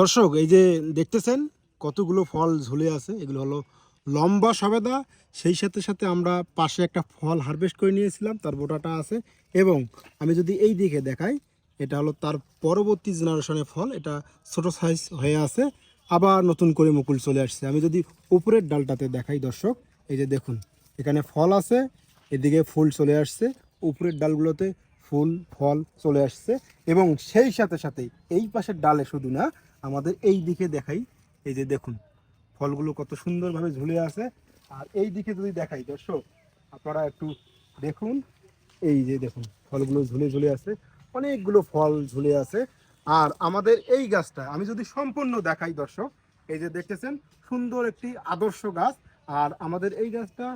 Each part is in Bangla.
দর্শক, এই যে দেখতেছেন, কতগুলো ফল ঝুলে আছে। এগুলো হলো লম্বা সবেদা। সেই সাথে সাথে আমরা পাশে একটা ফল হারভেস্ট করে নিয়েছিলাম, তার বোটাটা আছে। এবং আমি যদি এই দিকে দেখাই, এটা হলো তার পরবর্তী জেনারেশনের ফল। এটা ছোট সাইজ হয়ে আছে। আবার নতুন করে মুকুল চলে আসছে। আমি যদি উপরের ডালটাতে দেখাই দর্শক, এই যে দেখুন, এখানে ফল আছে, এদিকে ফুল চলে আসছে। উপরের ডালগুলোতে ফুল, ফল চলে আসছে এবং সেই সাথে সাথেই এই পাশের ডালে শুধু না, আমাদের এই দিকে দেখাই, এই যে দেখুন, ফলগুলো কত সুন্দরভাবে ঝুলে আছে। আর এই দিকে যদি দেখাই, দর্শক, আপনারা একটু দেখুন, এই যে দেখুন, ফলগুলো ঝুলে ঝুলে আছে, অনেকগুলো ফল ঝুলে আছে। আর আমাদের এই গাছটা, আমি যদি সম্পূর্ণ দেখাই, দর্শক, এই যে দেখতেছেন, সুন্দর একটি আদর্শ গাছ। আর আমাদের এই গাছটা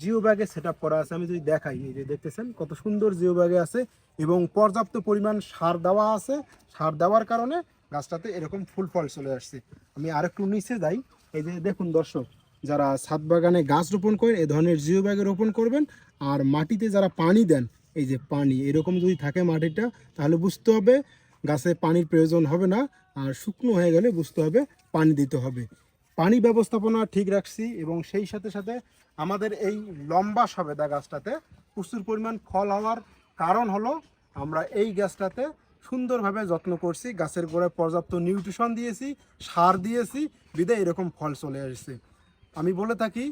জিও ব্যাগে সেট করা আছে। আমি যদি দেখাই, এই যে দেখতেছেন কত সুন্দর জিও ব্যাগে আছে এবং পর্যাপ্ত পরিমাণ সার দেওয়া আছে। সার দেওয়ার কারণে গাছটাতে এরকম ফুল ফল চলে আসছে। আমি আরেকটু নিচে যাই। এই যে দেখুন দর্শক, যারা ছাদ বাগানে গাছ রোপণ করেন, এ ধরনের জিও ব্যাগে রোপণ করবেন আর মাটিতে যারা পানি দেন, এই যে পানি, এরকম যদি থাকে মাটিটা, তাহলে বুঝতে হবে গাছে পানির প্রয়োজন হবে না। আর শুকনো হয়ে গেলে বুঝতে হবে পানি দিতে হবে। পানি ব্যবস্থাপনা ঠিক রাখছি এবং সেই সাথে সাথে আমাদের এই লম্বা সবেদা গাছটাতে প্রচুর পরিমাণ ফল হওয়ার কারণ হলো আমরা এই গাছটাতে সুন্দরভাবে যত্ন করছি, গাছের গোড়ায় পর্যাপ্ত নিউট্রিশন দিয়েছি, সার দিয়েছি বিদায় এরকম ফল চলে আসছে। আমি বলে থাকি,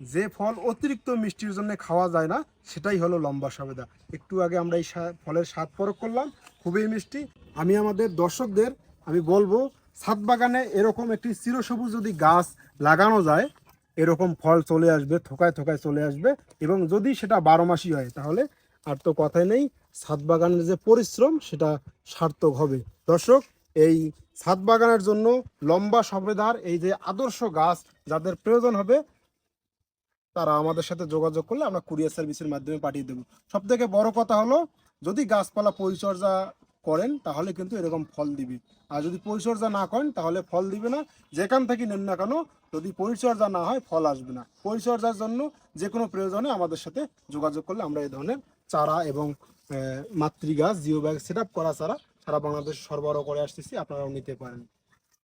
যে ফল অতিরিক্ত মিষ্টির জন্য খাওয়া যায় না, সেটাই হলো লম্বা সবেদা। একটু আগে আমরা এই ফলের স্বাদ পরক করলাম, খুবই মিষ্টি। আমি আমাদের দর্শকদের, আমি বলব ছাদ বাগানে এরকম একটি চিরসবুজ যদি গাছ লাগানো যায়, এরকম ফল চলে আসবে, থোকায় থোকায় চলে আসবে এবং যদি সেটা বারো মাসই হয়, তাহলে আর তো কথাই নেই, ছাদ বাগানের যে পরিশ্রম সেটা সার্থক হবে। দর্শক, এই ছাদ বাগানের জন্য লম্বা সবেদার, এই যে আদর্শ গাছ যাদের প্রয়োজন হবে, তারা আমাদের সাথে যোগাযোগ করলে আমরা কুরিয়ার সার্ভিসের মাধ্যমে পাঠিয়ে দেবো। সব থেকে বড় কথা হলো, যদি গাছপালা পরিচর্যা করেন, তাহলে কিন্তু এরকম ফল দিবে। আর যদি পরিচর্যা না করেন, তাহলে ফল দিবে না। যেখান থেকে নেন না কেন, যদি পরিচর্যা না হয়, ফল আসবে না। পরিচর্যার জন্য যে কোনো প্রয়োজনে আমাদের সাথে যোগাযোগ করলে আমরা এই ধরনের চারা এবং মাতৃগাছ জিও ব্যাগ সেট করা চারা সারা বাংলাদেশ সরবরাহ করে আসতেছি। আপনারাও নিতে পারেন।